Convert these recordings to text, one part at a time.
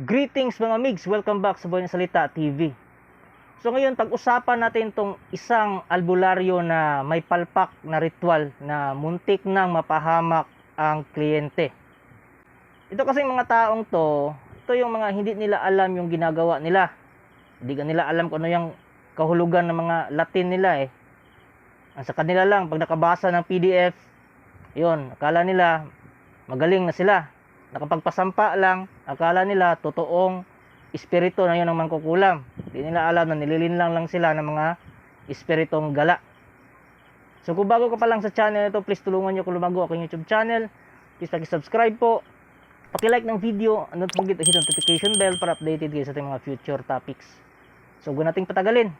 Greetings mga migs, welcome back sa Boy ng Salita TV. So ngayon pag-usapan natin tong isang albularyo na may palpak na ritual na muntik nang mapahamak ang kliyente. Ito kasi mga taong to, ito yung mga hindi nila alam yung ginagawa nila. Hindi ka nila alam kung ano yung kahulugan ng mga Latin nila eh. Ang sa kanila lang, pag nakabasa ng PDF, yun, akala nila magaling na sila. Nakapagpasampa lang, akala nila totoong espiritu na yun ang mangkukulam. Hindi nila alam na nililinlang lang sila ng mga espiritong gala. So kung bago ka pa lang sa channel ito, please tulungan nyo kung lumago aking YouTube channel. Please pag-subscribe po. Paki-like ng video and don't forget to hit notification bell para updated kayo sa ating mga future topics. So huwag nating patagalin.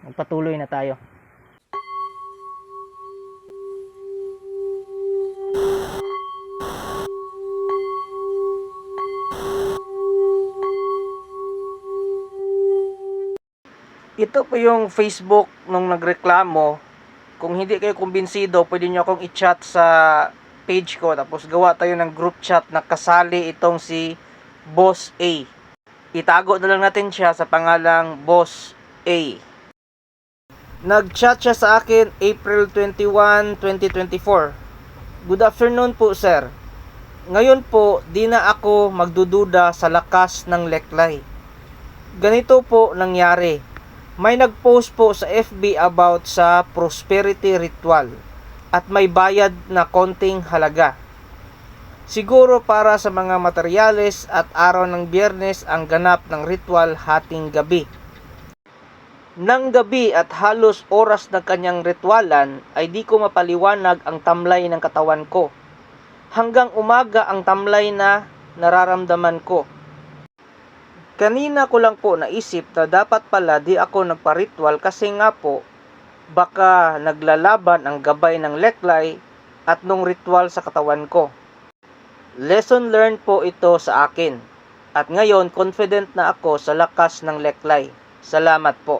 Magpatuloy na tayo. Ito po yung Facebook nung nagreklamo. Kung hindi kayo kumbinsido, pwede nyo akong i-chat sa page ko. Tapos gawa tayo ng group chat na kasali itong si Boss A. Itago na lang natin siya sa pangalang Boss A. Nag-chat siya sa akin April 21, 2024. Good afternoon po, sir. Ngayon po, di na ako magdududa sa lakas ng leklay. Ganito po nangyari may nag-post po sa FB about sa prosperity ritual at may bayad na konting halaga. Siguro para sa mga materyales at araw ng biyernes ang ganap ng ritual hating gabi. Nang gabi at halos oras ng kanyang ritualan ay di ko mapaliwanag ang tamlay ng katawan ko. Hanggang umaga ang tamlay na nararamdaman ko. Kanina ko lang po naisip na dapat pala di ako nagpa-ritual kasi nga po baka naglalaban ang gabay ng leklay at nung ritual sa katawan ko. Lesson learned po ito sa akin. At ngayon confident na ako sa lakas ng leklay. Salamat po.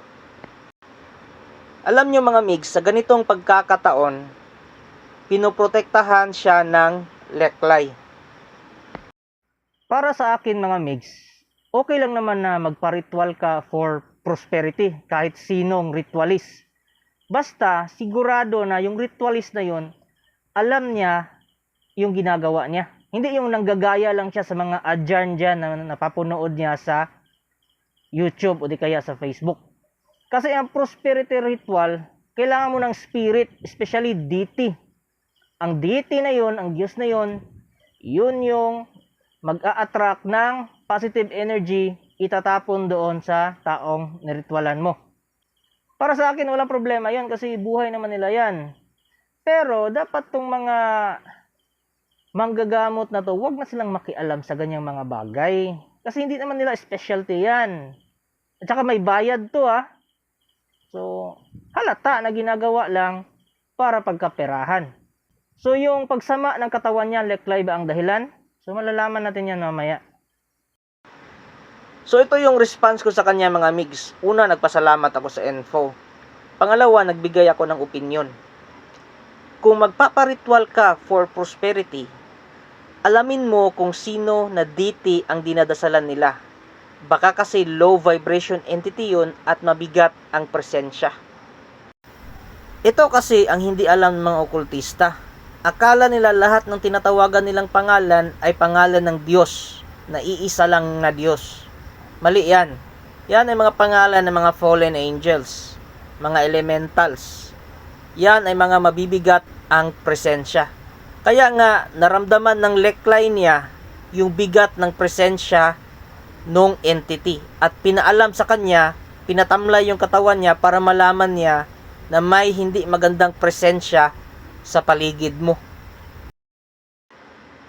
Alam nyo mga migs, sa ganitong pagkakataon, pinoprotektahan siya ng leklay. Para sa akin mga migs, okay lang naman na magpa-ritual ka for prosperity kahit sinong ritualist. Basta sigurado na yung ritualist na yon alam niya yung ginagawa niya. Hindi yung nanggagaya lang siya sa mga adyan dyan na napapunood niya sa YouTube o di kaya sa Facebook. Kasi ang prosperity ritual, kailangan mo ng spirit, especially deity. Ang deity na yon, ang Diyos na yon, yun yung mag-a-attract ng positive energy itatapon doon sa taong niritualan mo. Para sa akin, walang problema yan kasi buhay naman nila yan. Pero dapat tong mga manggagamot na to, wag na silang makialam sa ganyang mga bagay. Kasi hindi naman nila specialty yan. At saka may bayad to ah. So, halata na ginagawa lang para pagkaperahan. So, yung pagsama ng katawan niya, leklay ba ang dahilan? So, malalaman natin yan mamaya. So ito yung response ko sa kanya mga migs. Una, nagpasalamat ako sa info. Pangalawa, nagbigay ako ng opinion. Kung magpaparitual ka for prosperity, alamin mo kung sino na deity ang dinadasalan nila. Baka kasi low vibration entity yun at mabigat ang presensya. Ito kasi ang hindi alam ng mga okultista. Akala nila lahat ng tinatawagan nilang pangalan ay pangalan ng Diyos, na iisa lang na Diyos. Mali yan. Yan ay mga pangalan ng mga fallen angels, mga elementals. Yan ay mga mabibigat ang presensya. Kaya nga, naramdaman ng leklay niya yung bigat ng presensya nung entity. At pinaalam sa kanya, pinatamlay yung katawan niya para malaman niya na may hindi magandang presensya sa paligid mo.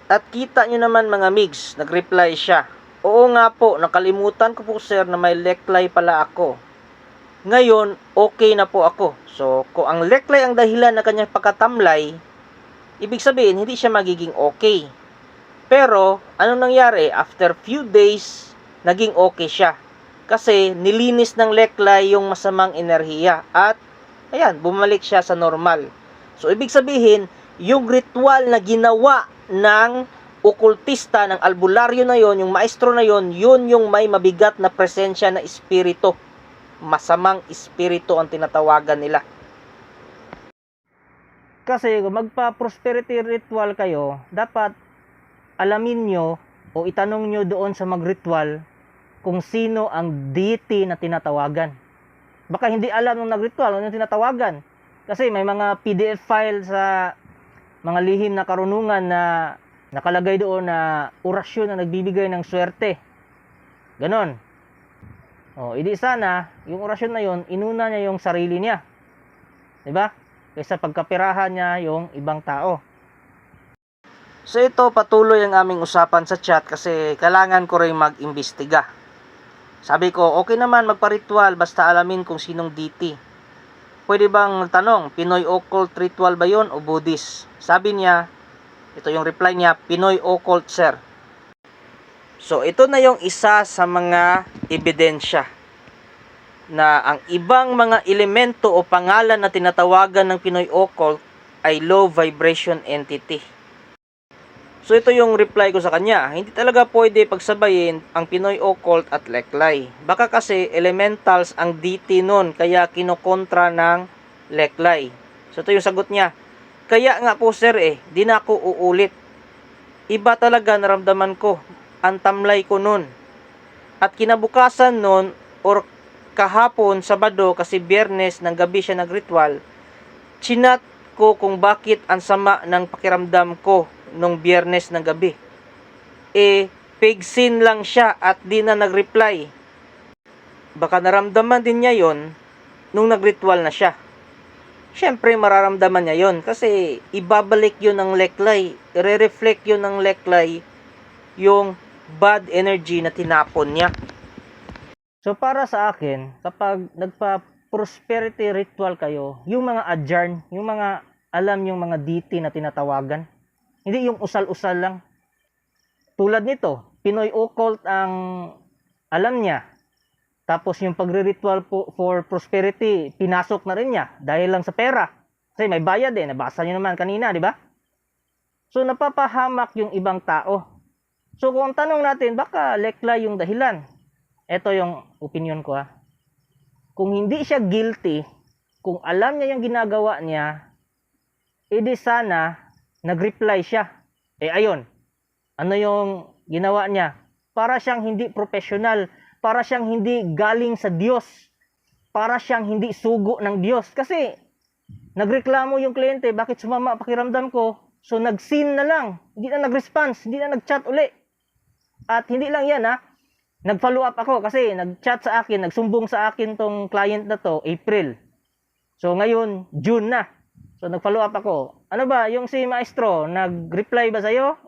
At kita nyo naman mga migs, nag-reply siya. Oo nga po, nakalimutan ko po sir na may leklay pala ako. Ngayon, okay na po ako. So, kung ang leklay ang dahilan na kanyang pagkatamlay, ibig sabihin, hindi siya magiging okay. Pero, anong nangyari? After few days, naging okay siya. Kasi, nilinis ng leklay yung masamang enerhiya. At, ayan, bumalik siya sa normal. So, ibig sabihin, yung ritual na ginawa ng okultista ng albularyo na yon, yung maestro na yon, yun yung may mabigat na presensya na espiritu. Masamang espiritu ang tinatawagan nila. Kasi kung magpa-prosperity ritual kayo, dapat alamin nyo o itanong nyo doon sa mag-ritual kung sino ang deity na tinatawagan. Baka hindi alam ng nag-ritual ano yung tinatawagan. Kasi may mga PDF file sa mga lihim na karunungan na nakalagay doon na orasyon na nagbibigay ng swerte. Ganon. O, hindi sana, yung orasyon na yon inuna niya yung sarili niya. ba? Kaysa pagkapirahan niya yung ibang tao. So ito patuloy ang aming usapan sa chat kasi kailangan ko rin mag-imbestiga. Sabi ko, okay naman magpa-ritual basta alamin kung sinong DT. Pwede bang tanong, Pinoy occult ritual ba yon o Buddhist? Sabi niya, ito yung reply niya, Pinoy occult sir. So ito na yung isa sa mga ebidensya na ang ibang mga elemento o pangalan na tinatawagan ng Pinoy occult ay low vibration entity. So ito yung reply ko sa kanya. Hindi talaga pwede pagsabayin ang Pinoy occult at Leklay. Baka kasi elementals ang DT nun kaya kinokontra ng Leklay. So ito yung sagot niya. Kaya nga po sir eh, di na ako uulit. Iba talaga naramdaman ko. Ang tamlay ko nun. At kinabukasan nun or kahapon, Sabado, kasi biyernes ng gabi siya nagritual, chinat ko kung bakit ang sama ng pakiramdam ko nung biyernes ng gabi. Eh, pigsin lang siya at di na nag-reply. Baka naramdaman din niya yon nung nagritual na siya. Siyempre, mararamdaman niya yon kasi ibabalik yun ng leklay, re-reflect yun ng leklay yung bad energy na tinapon niya. So para sa akin, kapag nagpa-prosperity ritual kayo, yung mga adjarn, yung mga alam yung mga deity na tinatawagan, hindi yung usal-usal lang. Tulad nito, Pinoy occult ang alam niya. Tapos yung pagre-ritual po for prosperity, pinasok na rin niya dahil lang sa pera. Kasi may bayad eh, nabasa niyo naman kanina, di ba? So napapahamak yung ibang tao. So kung tanong natin, baka lekla yung dahilan. Ito yung opinion ko ha. Kung hindi siya guilty, kung alam niya yung ginagawa niya, edi sana nag-reply siya. Eh ayon, ano yung ginawa niya? Para siyang hindi professional, para siyang hindi galing sa Diyos, para siyang hindi sugo ng Diyos. Kasi nagreklamo yung kliyente, bakit sumama pakiramdam ko? So nag-sin na lang, hindi na nag-response, hindi na nag-chat uli. At hindi lang yan ha, nag-follow up ako kasi nag-chat sa akin, nagsumbong sa akin tong client na to, April. So ngayon, June na. So nag-follow up ako. Ano ba, yung si maestro, nag-reply ba sa'yo?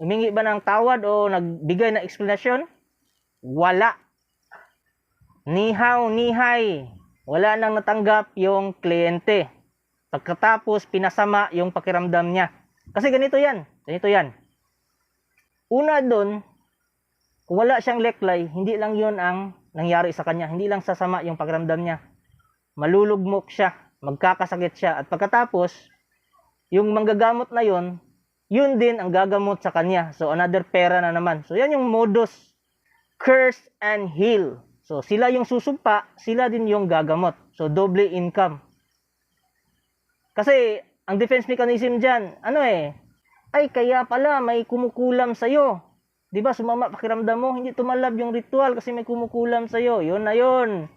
Humingi ba ng tawad o nagbigay ng explanation? Wala. Nihaw, nihay. Wala nang natanggap yung kliyente. Pagkatapos, pinasama yung pakiramdam niya. Kasi ganito yan. Ganito yan. Una doon, kung wala siyang leklay, hindi lang yon ang nangyari sa kanya. Hindi lang sasama yung pakiramdam niya. Malulugmok siya, magkakasakit siya. At pagkatapos, yung manggagamot na yon, yun din ang gagamot sa kanya. So, another pera na naman. So, yan yung modus. Curse and heal. So, sila yung susumpa, sila din yung gagamot. So, doble income. Kasi, ang defense mechanism dyan, ano eh, ay kaya pala may kumukulam sa'yo. ba sumama pakiramdam mo, hindi tumalab yung ritual kasi may kumukulam sa iyo. 'Yun na 'yun.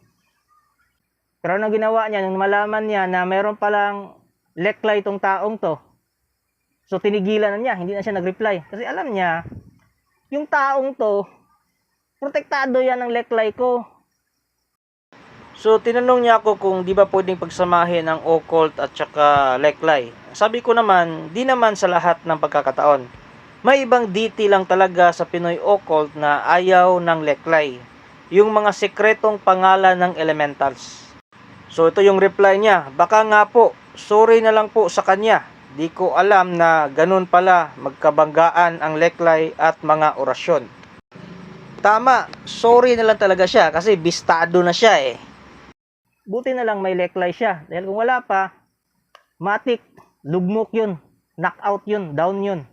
Pero ano ginawa niya nung malaman niya na meron palang lekla itong taong to. So tinigilan na niya, hindi na siya nag-reply kasi alam niya yung taong to protektado yan ng leklay ko. So tinanong niya ako kung di ba pwedeng pagsamahin ang occult at saka leklay. Sabi ko naman, di naman sa lahat ng pagkakataon. May ibang DT lang talaga sa Pinoy occult na ayaw ng leklay. Yung mga sekretong pangalan ng elementals. So ito yung reply niya. Baka nga po, sorry na lang po sa kanya. Di ko alam na ganun pala magkabanggaan ang leklay at mga orasyon. Tama, sorry na lang talaga siya kasi bistado na siya eh. Buti na lang may leklay siya. Dahil kung wala pa, matik, lugmok yun, knockout yun, down yun.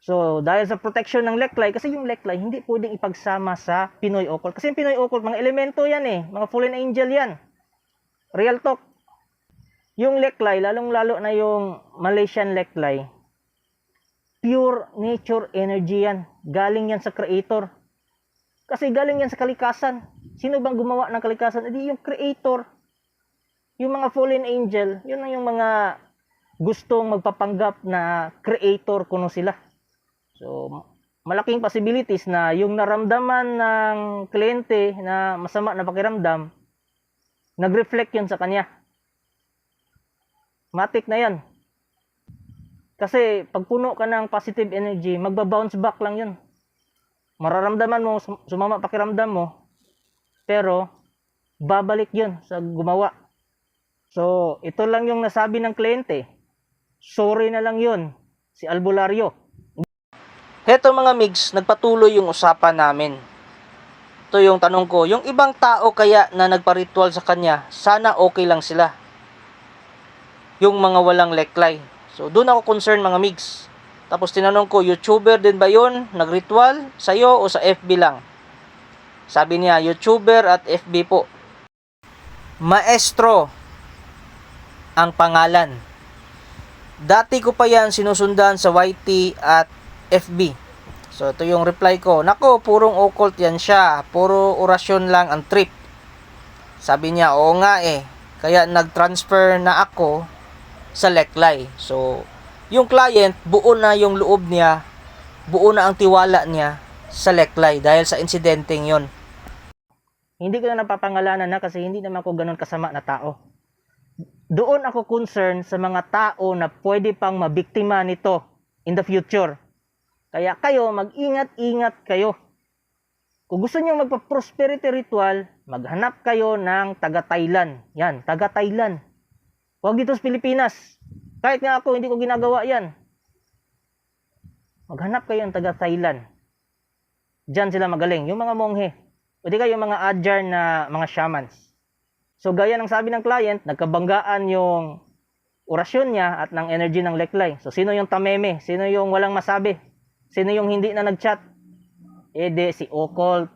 So, dahil sa protection ng Leklay, kasi yung Leklay hindi pwedeng ipagsama sa Pinoy Occult. Kasi yung Pinoy Occult, mga elemento yan eh. Mga fallen angel yan. Real talk. Yung Leklay, lalong-lalo na yung Malaysian Leklay, pure nature energy yan. Galing yan sa creator. Kasi galing yan sa kalikasan. Sino bang gumawa ng kalikasan? Edi yung creator. Yung mga fallen angel, yun ang yung mga gustong magpapanggap na creator kuno sila. So, malaking possibilities na yung naramdaman ng kliyente na masama na pakiramdam, nag-reflect yun sa kanya. Matik na yan. Kasi pag puno ka ng positive energy, magba-bounce back lang yun. Mararamdaman mo, sum- sumama pakiramdam mo, pero babalik yun sa gumawa. So, ito lang yung nasabi ng kliyente. Sorry na lang yun, si Albularyo. Heto mga migs, nagpatuloy yung usapan namin. Ito yung tanong ko, yung ibang tao kaya na nagparitual sa kanya, sana okay lang sila. Yung mga walang leklay. So, doon ako concern mga migs. Tapos tinanong ko, YouTuber din ba yun? Nagritual? Sa'yo o sa FB lang? Sabi niya, YouTuber at FB po. Maestro ang pangalan. Dati ko pa yan sinusundan sa YT at FB. So, ito yung reply ko. Nako, purong occult yan siya. Puro orasyon lang ang trip. Sabi niya, oo nga eh. Kaya nag-transfer na ako sa Leklay. So, yung client, buo na yung loob niya, buo na ang tiwala niya sa Leklay dahil sa insidenteng yon. Hindi ko na napapangalanan na kasi hindi naman ako ganun kasama na tao. Doon ako concern sa mga tao na pwede pang mabiktima nito in the future. Kaya kayo, mag-ingat-ingat kayo. Kung gusto niyo magpa-prosperity ritual, maghanap kayo ng taga-Thailand. Yan, taga-Thailand. Huwag dito sa Pilipinas. Kahit nga ako, hindi ko ginagawa yan. Maghanap kayo ng taga-Thailand. Diyan sila magaling. Yung mga monghe. O di kayo yung mga adjar na mga shamans. So gaya ng sabi ng client, nagkabanggaan yung orasyon niya at ng energy ng leklay. So sino yung tameme? Sino yung walang masabi? Sino yung hindi na nag-chat? Eh di, si occult.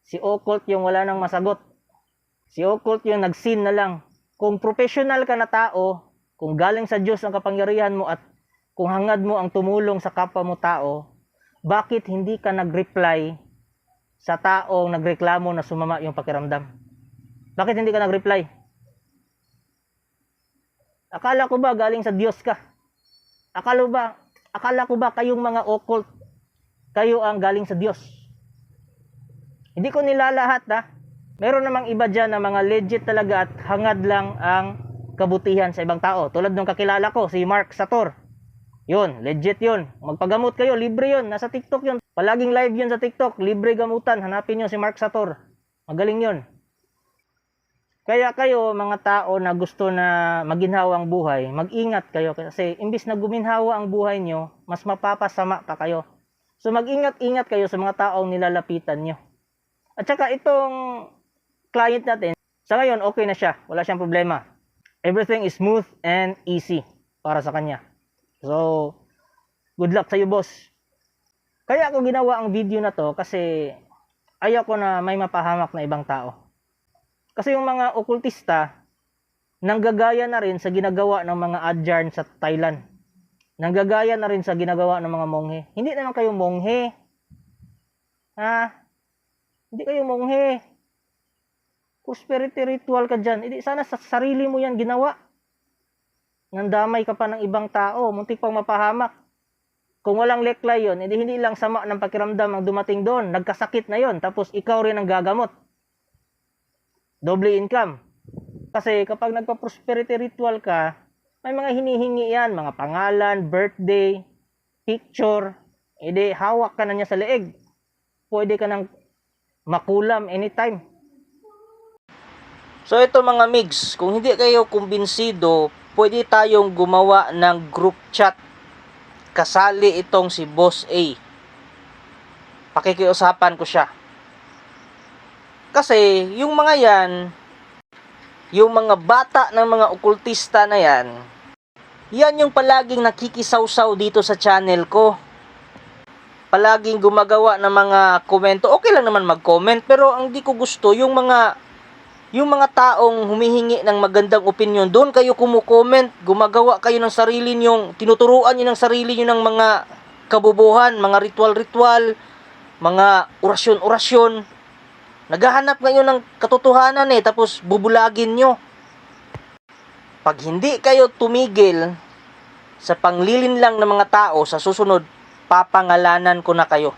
Si occult yung wala nang masagot. Si occult yung nag-sin na lang. Kung professional ka na tao, kung galing sa Diyos ang kapangyarihan mo at kung hangad mo ang tumulong sa kapwa mo tao, bakit hindi ka nag-reply sa taong nagreklamo na sumama yung pakiramdam? Bakit hindi ka nag-reply? Akala ko ba galing sa Diyos ka? Akala ba, akala ko ba kayong mga occult, kayo ang galing sa Diyos? Hindi ko nilalahat ha. Meron namang iba dyan na mga legit talaga at hangad lang ang kabutihan sa ibang tao. Tulad ng kakilala ko, si Mark Sator. Yun, legit yun. Magpagamot kayo, libre yun. Nasa TikTok yun. Palaging live yun sa TikTok. Libre gamutan. Hanapin nyo si Mark Sator. Magaling yun. Kaya kayo, mga tao na gusto na maginhawa ang buhay, mag-ingat kayo. Kasi imbis na guminhawa ang buhay nyo, mas mapapasama pa kayo. So mag-ingat-ingat kayo sa mga taong nilalapitan nyo. At saka itong client natin, sa ngayon okay na siya. Wala siyang problema. Everything is smooth and easy para sa kanya. So, good luck sa iyo, boss. Kaya ako ginawa ang video na to kasi ayaw ko na may mapahamak na ibang tao. Kasi yung mga okultista, nanggagaya na rin sa ginagawa ng mga adjarn sa Thailand. Nanggagaya na rin sa ginagawa ng mga monghe. Hindi naman kayo monghe. Ha? Hindi kayo monghe. Prosperity ritual ka dyan. Hindi, sana sa sarili mo yan ginawa. Nandamay ka pa ng ibang tao. Muntik pang mapahamak. Kung walang leklay yun, hindi, hindi lang sama ng pakiramdam ang dumating doon. Nagkasakit na yon Tapos ikaw rin ang gagamot. Doble income. Kasi kapag nagpa-prosperity ritual ka, may mga hinihingi yan. Mga pangalan, birthday, picture. Edi hawak ka na niya sa leeg. Pwede ka nang makulam anytime. So ito mga migs, kung hindi kayo kumbinsido, pwede tayong gumawa ng group chat. Kasali itong si Boss A. Pakikiusapan ko siya. Kasi yung mga yan, yung mga bata ng mga okultista na yan, yan yung palaging nakikisawsaw dito sa channel ko. palaging gumagawa ng mga komento, okay lang naman mag-comment, pero ang di ko gusto, yung mga yung mga taong humihingi ng magandang opinion, doon kayo kumukomment, gumagawa kayo ng sarili niyong, tinuturuan niyo ng sarili niyo ng mga kabubuhan, mga ritual-ritual, mga orasyon-orasyon. Naghahanap ngayon ng katotohanan eh, tapos bubulagin nyo. Pag hindi kayo tumigil sa panglilin lang ng mga tao sa susunod, papangalanan ko na kayo.